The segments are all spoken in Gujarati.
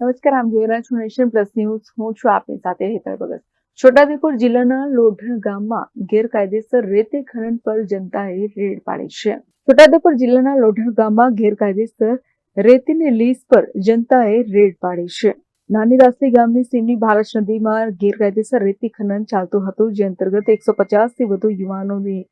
નમસ્કાર, આમ જોઈ રહ્યા છું નેશન પ્લસ ન્યૂઝ. હું છું આપની સાથે હેતર ભગત. છોટાઉદેપુર જિલ્લાના લોઢણ ગામમાં ગેરકાયદેસર રેતી ખનન પર જનતાએ રેડ પાડી છે. છોટાઉદેપુર જિલ્લાના લોઢણ ગામમાં ગેરકાયદેસર રેતીની લીઝ પર જનતાએ રેડ પાડી છે. નાની રાસી ગામની સીમની ભારત નદીમાં ગેરકાયદેસર રેતી ખનન ચાલતું હતું, જે અંતર્ગત એકસો થી વધુ યુવાનોની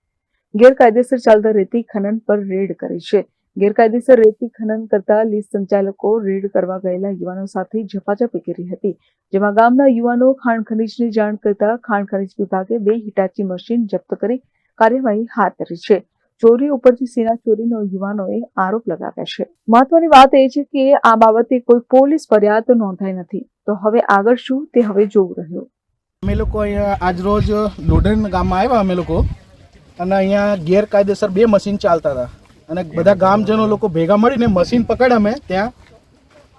ગેરકાયદેસર ચાલતા રેતી ખનન પર રેડ કરી છે. ગેરકાયદેસર રેતી ખનન કરતા લીઝ સંચાલકો રેડ કરવા ગયેલા યુવાનો સાથે ઝપાઝપી કરી હતી, જેમાં ગામના યુવાનો ખાણ ખનીજની જાણ કરતા ખાણ ખનીજ વિભાગે બે હિટાચી મશીન જપ્ત કરી કાર્યવાહી હાથ ધરી છે. ચોરી ઉપરથી સેના ચોરીનો યુવાનોએ આરોપ લગાવ્યા છે. મહત્વની વાત એ છે કે આ બાબતે કોઈ પોલીસ ફરિયાદ નોંધાઈ નથી. તો હવે આગળ શું તે હવે જોવું રહ્યું. અમે લોકો અહીંયા આજ રોજ લોઢણ ગામમાં આવ્યા અમે લોકો. અને અહીંયા ગેરકાયદેસર બે મશીન ચાલતા હતા. અને બધા ગામજનો લોકો ભેગા મળીને મશીન પકડ્યા અમે ત્યાં.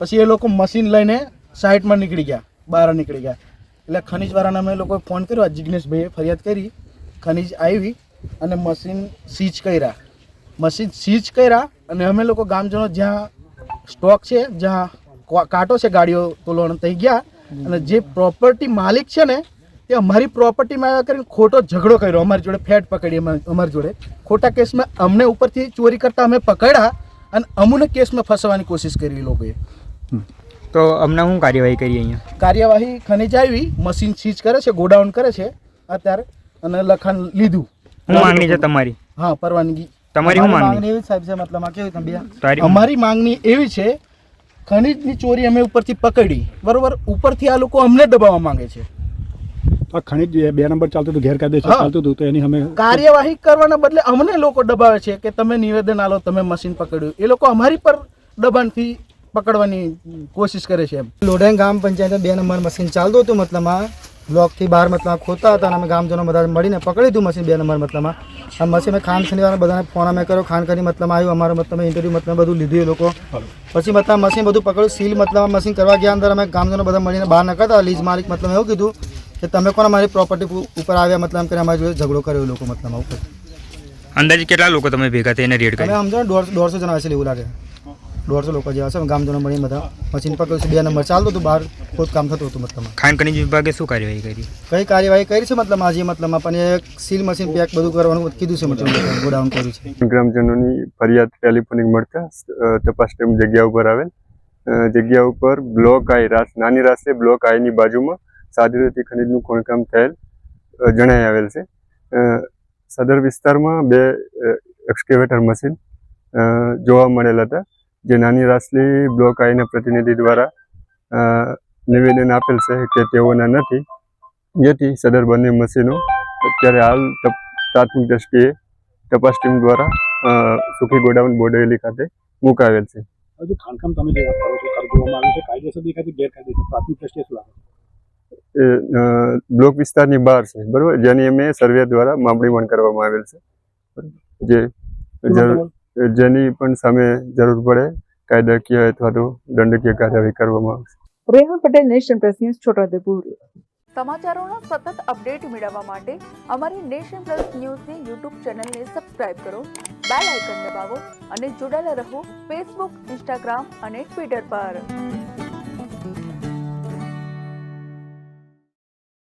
પછી એ લોકો મશીન લઈને સાઈડમાં નીકળી ગયા, બહાર નીકળી ગયા. એટલે ખનીજવાળાને અમે લોકોએ ફોન કર્યો, આ જિગ્નેશભાઈએ ફરિયાદ કરી. ખનીજ આવી અને મશીન સીઝ કર્યા. મશીન સીઝ કર્યા અને અમે લોકો ગામજનો જ્યાં સ્ટોક છે, જ્યાં કાંટો છે, ગાડીઓ તોલણ થઈ ગયા. અને જે પ્રોપર્ટી માલિક છે ને તે અમારી પ્રોપર્ટીમાં આવ્યા કરીને ખોટો ઝઘડો કર્યો અમારી જોડે ફેટ પકડી અમા- અમારી જોડે. ખોટા કેસમાં અમને ઉપરથી ચોરી કરતા અમે પકડ્યા અને અમને કેસમાં ફસવાની કોશિશ કરી લોકોએ. તો અમને શું કાર્યવાહી કરી અહીંયા? કાર્યવાહી ખનીજ આવી મશીન સીઝ કરે છે ગોડાઉન કરે છે અત્યારે અને લખાણ લીધું. શું માંગણી છે તમારી? હા પરવાનગી. તમારી શું માંગણી? એવી સાહેબ છે મતલબ કેવી તમે અમારી માંગણી એવી છે ખનીજની ચોરી અમે ઉપરથી પકડી. બરોબર ઉપરથી આ લોકો અમને દબાવવા માંગે છે. આ ખનીજ બે- બે નંબર ચાલતું હતું ગેરકાયદેસર. ચાલતું હતું તો એની અમે કાર્યવાહી કરવાના બદલે અમને લોકો દબાવે છે કે તમે નિવેદન આલો તમે મશીન પકડ્યું. એ લોકો અમારી પર દબાણથી પકડવાની કોશિશ કરે છે એમ. લોઢાઈ ગામ પંચાયત બે નંબર મશીન ચાલતું હતું મતલબમાં બ્લોકથી બહાર મતલબ ખોતા હતા અને અમે ગામજનો બધા મળીને પકડી દીધું મશીન બે નંબર મતલબમાં આ. મશીન મેં ખાન ખનીવાળા બધાને ફોન અમે કર્યો ખાન કરી મતલબ આવ્યું અમારો મતલબ ઇન્ટરવ્યૂ મતલબ બધું લીધું એ લોકો. પછી મતલબ મશીન બધું પકડ્યું સીલ મતલબ મશીન કરવા ગયા અંદર અમે ગામજનો બધા મળીને બહાર નકળતા લીઝ માલિક મતલબ એવું કીધું કે તમે કોણ અમારી પ્રોપર્ટી ઉપર આવ્યા મતલબ એમ કરીને અમારી જોડે ઝઘડો કર્યો એ લોકો મતલબ ઉપર અંદાજે કેટલા લોકો તમે ભેગા થઈને રેડ તમે અમે સમજો દોઢસો દોઢસો જણા હશે એવું લાગે. દોઢસો લોકો જેવા છે ગામજનો મળીને બધા. મશીન પર છે બે નંબર. ચાલતું હતું બહાર ખોદ કામ થતું હતું મતલબ. ખાણ ખનીજ વિભાગે શું કાર્યવાહી કરી? કઈ કાર્યવાહી કરી છે મતલબ આજે મતલબ પણ એક સીલ મશીન પેક બધું કરવાનું કીધું છે મતલબ ગોડાઉન કર્યું છે. ગ્રામજનોની ફરિયાદ ટેલિફોનિક મળતા તપાસ ટીમ જગ્યા ઉપર આવેલ. જગ્યા ઉપર બ્લોક આઈ રાસ નાની રાસે બ્લોક આઈની બાજુમાં સાદુરતી ખનીજનું ખોણકામ થયેલ જણાઈ આવેલ છે. સદર વિસ્તારમાં બે એક્સકેવેટર મશીન જોવા મળેલ હતા, જે નાની રાસલી બ્લોક આઈના પ્રતિનિધિ દ્વારા નિવેદન આપેલ છે કે તેઓના નથી. જેથી સદર બંને મશીનો અત્યારે હાલ પ્રાથમિક દ્રષ્ટિએ તપાસ ટીમ દ્વારા સુખી ગોડાઉન બોડેલી ખાતે મુકાવેલ છે. હજુ ખાણકામ તમે જે વાત કરો છો કરવામાં આવ્યું છે, કાયદેસર દેખાતી ગેરકાયદેસર, પ્રાથમિક દ્રષ્ટિએ શું લાગે બ્લોક વિસ્તારની બહાર છે બરોબર? જેની અમે સર્વે દ્વારા માપણી પણ કરવામાં આવેલ છે. જે જેની પણ સામે જરૂર પડે કાયદાકીય અથવા તો દંડકીય કાર્યવાહી કરવામાં આવશે. Reha Patel nation press news Chhotaudepur. સમાચારોના સતત અપડેટ મેળવવા માટે અમારી નેશન પ્લસ ન્યૂઝની યુટ્યુબ ચેનલને સબસ્ક્રાઇબ કરો બેલ આઇકન દબાવો અને જોડાયેલા રહો ફેસબુક ઇન્સ્ટાગ્રામ અને ટ્વિટર પર.